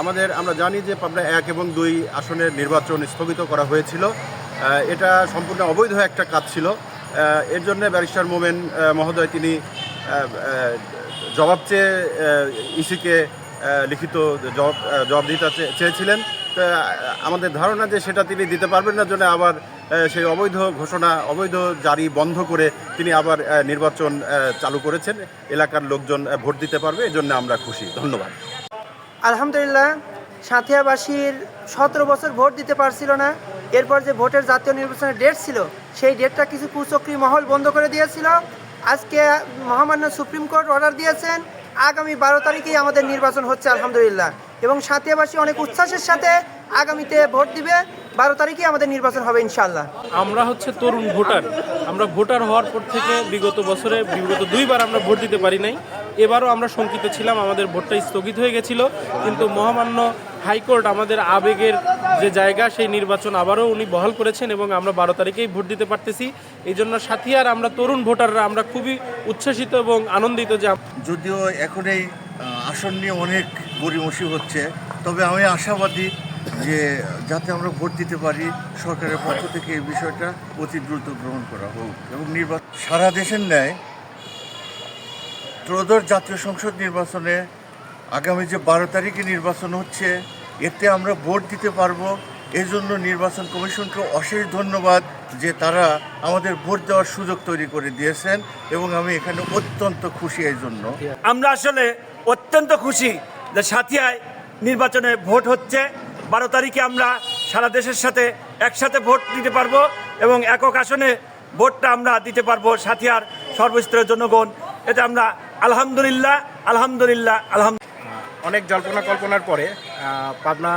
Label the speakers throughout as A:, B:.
A: আমাদের, আমরা জানি যে পাবনা এক এবং দুই আসনের নির্বাচন স্থগিত করা হয়েছিল। এটা সম্পূর্ণ অবৈধ একটা কাজ ছিল। এর জন্য ব্যারিস্টার মোমেন মহোদয় তিনি জবাব চেয়ে ইসিকে লিখিত জবাব জবাব দিতে চেয়েছিলেন। আমাদের ধারণা যে সেটা তিনি দিতে পারবেন না, জন্য আবার সেই অবৈধ ঘোষণা, অবৈধ জারি বন্ধ করে তিনি আবার নির্বাচন চালু করেছেন। এলাকার লোকজন ভোট দিতে পারবে, এজন্য আমরা খুশি। ধন্যবাদ।
B: আলহামদুলিল্লাহ, সাঁথিয়াবাসীর সতেরো বছর ভোট দিতে পারছিল না। এরপর যে ভোটের জাতীয় নির্বাচনের ডেট ছিল, সেই ডেটটা কিছু কুচক্রী মহল বন্ধ করে দিয়েছিল। আজকে মহামান্য সুপ্রিম কোর্ট অর্ডার দিয়েছেন, আগামী বারো তারিখেই আমাদের নির্বাচন হচ্ছে আলহামদুলিল্লাহ। এবং সাঁথিয়াবাসী অনেক উচ্ছ্বাসের সাথে আগামীতে ভোট দিবে, বারো তারিখেই আমাদের নির্বাচন হবে ইনশাল্লাহ
C: আমরা হচ্ছে তরুণ ভোটার। আমরা ভোটার হওয়ার পর থেকে বিগত বছরে, বিগত দুইবার আমরা ভোট দিতে পারি নাই। এবারও আমরা শঙ্কিত ছিলাম, আমাদের ভোটটা স্থগিত হয়ে গেছিল, কিন্তু মহামান্য হাইকোর্ট আমাদের আবেগের যে জায়গা, সেই নির্বাচন আবারও উনি বহাল করেছেন এবং আমরা বারো তারিখেই ভোট দিতে পারতেছি। এই জন্য সাথিয়ার আমরা তরুণ ভোটাররা আমরা খুবই উচ্ছ্বসিত এবং আনন্দিত যে
D: যদিও এখন এই আসন নিয়ে অনেক গড়িমসি হচ্ছে, তবে আমি আশাবাদী যে যাতে আমরা ভোট দিতে পারি, সরকারের পক্ষ থেকে এই বিষয়টা অতি দ্রুত গ্রহণ করা হোক এবং নির্বাচন সারা দেশের ন্যায় ত্রয়োদশ জাতীয় সংসদ নির্বাচনে আগামী যে বারো তারিখে নির্বাচন হচ্ছে, এতে আমরা ভোট দিতে পারব। এই জন্য নির্বাচন কমিশনকে অশেষ ধন্যবাদ যে তারা আমাদের ভোট দেওয়ার সুযোগ তৈরি করে দিয়েছেন এবং আমি এখানে অত্যন্ত খুশি এই জন্য
E: আমরা আসলে অত্যন্ত খুশি যে সাথিয়ায় নির্বাচনে ভোট হচ্ছে। বারো তারিখে আমরা সারা দেশের সাথে একসাথে ভোট দিতে পারব এবং একক আসনে ভোটটা আমরা দিতে পারব সাথিয়ার সর্বস্তরের জনগণ। এতে আমরা আলহামদুলিল্লাহ আলহামদুলিল্লাহ আলহামদুলিল্লাহ।
F: অনেক জল্পনা কল্পনার পরে পাবনা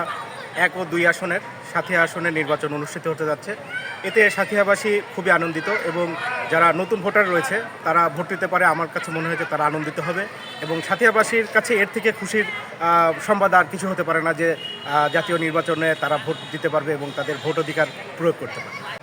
F: এক ও দুই আসনের সাথিয়া আসনের নির্বাচন অনুষ্ঠিত হতে যাচ্ছে। এতে সাথিয়াবাসী খুবই আনন্দিত এবং যারা নতুন ভোটার রয়েছে, তারা ভোট দিতে পারে। আমার কাছে মনে হয় যে তারা আনন্দিত হবে এবং সাথিয়াবাসীর কাছে এর থেকে খুশির সংবাদ আর কিছু হতে পারে না যে জাতীয় নির্বাচনে তারা ভোট দিতে পারবে এবং তাদের ভোট অধিকার প্রয়োগ করতে পারবে।